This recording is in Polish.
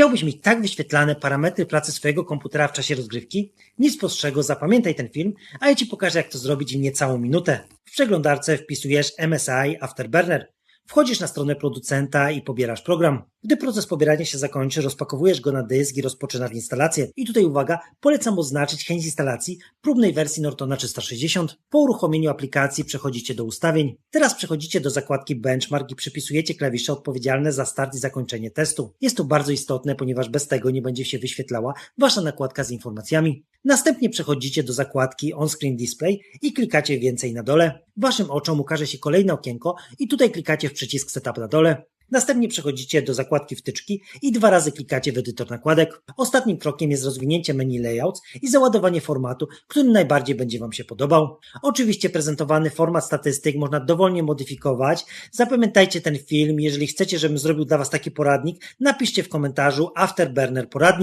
Chciałbyś mieć tak wyświetlane parametry pracy swojego komputera w czasie rozgrywki? Nic prostszego, zapamiętaj ten film, a ja Ci pokażę jak to zrobić w niecałą minutę. W przeglądarce wpisujesz MSI Afterburner. Wchodzisz na stronę producenta i pobierasz program. Gdy proces pobierania się zakończy, rozpakowujesz go na dysk i rozpoczynasz instalację. I tutaj uwaga, polecam oznaczyć chęć instalacji próbnej wersji Nortona 360. Po uruchomieniu aplikacji przechodzicie do ustawień. Teraz przechodzicie do zakładki Benchmark i przypisujecie klawisze odpowiedzialne za start i zakończenie testu. Jest to bardzo istotne, ponieważ bez tego nie będzie się wyświetlała Wasza nakładka z informacjami. Następnie przechodzicie do zakładki On-Screen Display i klikacie więcej na dole. Waszym oczom ukaże się kolejne okienko i tutaj klikacie w przycisk Setup na dole. Następnie przechodzicie do zakładki wtyczki i dwa razy klikacie w edytor nakładek. Ostatnim krokiem jest rozwinięcie menu Layouts i załadowanie formatu, który najbardziej będzie Wam się podobał. Oczywiście prezentowany format statystyk można dowolnie modyfikować. Zapamiętajcie ten film, jeżeli chcecie, żebym zrobił dla Was taki poradnik, napiszcie w komentarzu Afterburner poradnik.